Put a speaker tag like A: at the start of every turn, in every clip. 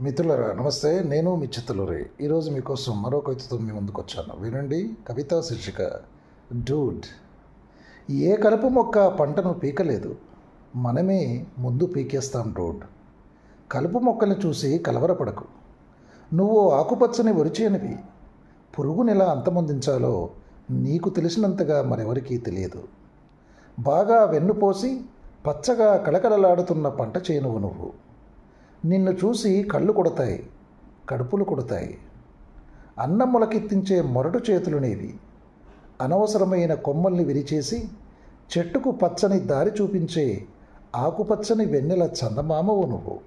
A: మిత్రులరా నమస్తే. నేను మీ చిత్తలూరి. ఈరోజు మీకోసం మరో కవితతో మీ ముందుకు వచ్చాను. వినండి. కవితా శీర్షిక. డూడ్ ఏ కలుపు మొక్క పంటను పీకలేదు? మనమే ముందు పీకేస్తాం డూడ్ కలుపు మొక్కల్ని చూసి కలవరపడకు. నువ్వు ఆకుపచ్చని వరిచేనివి. పురుగుని ఎలా అంతమొందించాలో నీకు తెలిసినంతగా మరెవరికీ తెలియదు. బాగా వెన్నుపోసి పచ్చగా కళకళలాడుతున్న పంట చేనువు నువ్వు. నిన్ను చూసి కళ్ళు కొడతాయి కడుపులు కొడతాయి. అన్నం మొలకెత్తించే మొరటు చేతులు నీవి. అనవసరమైన కొమ్మల్ని విరిచేసి చెట్టుకు పచ్చని దారి చూపించే ఆకుపచ్చని వెన్నెల చందమామవు నువ్వు.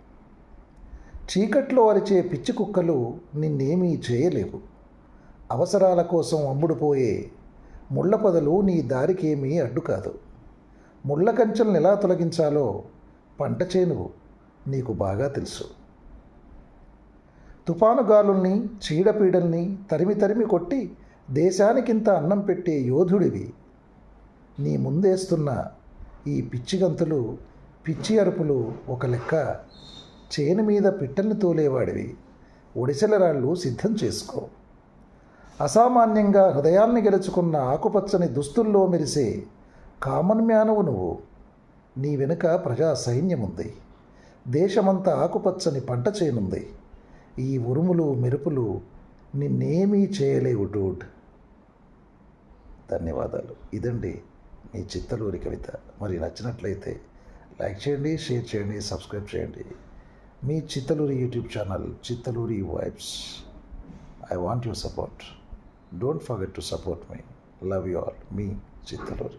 A: చీకట్లో అరిచే పిచ్చి కుక్కలు నిన్నేమీ చేయలేవు. అవసరాల కోసం అమ్ముడుపోయే ముళ్ళ పొదలు నీ దారికేమీ అడ్డు కాదు ముళ్ళ కంచెలను ఎలా తొలగించాలో పంట చేనువు. నీకు బాగా తెలుసు. తుఫాను గాలుల్ని చీడపీడల్ని తరిమి తరిమి కొట్టి దేశానికింత అన్నం పెట్టే యోధుడివి. నీ ముందేస్తున్న ఈ పిచ్చి గంతులు పిచ్చి అరుపులు ఒక లెక్క చేను మీద పిట్టల్ని తోలేవాడివి. ఒడిసెల రాళ్ళు సిద్ధం చేసుకో. అసామాన్యంగా హృదయాన్ని గెలుచుకున్న ఆకుపచ్చని దుస్తుల్లో మెరిసే కామన్ మ్యానువు నువ్వు. నీ వెనుక ప్రజా సైన్యముంది దేశమంతా ఆకుపచ్చని పంట చేయనుంది. ఈ ఉరుములు మెరుపులు నిన్నేమీ చేయలేవు డూడ్. ధన్యవాదాలు. ఇదండి మీ చిత్తలూరి కవిత. మరి నచ్చినట్లయితే లైక్ చేయండి షేర్ చేయండి సబ్స్క్రైబ్ చేయండి. మీ Chittaluri YouTube channel Chittaluri vibes. I want your support. Don't forget to support me. Love you all. Me Chittaluri.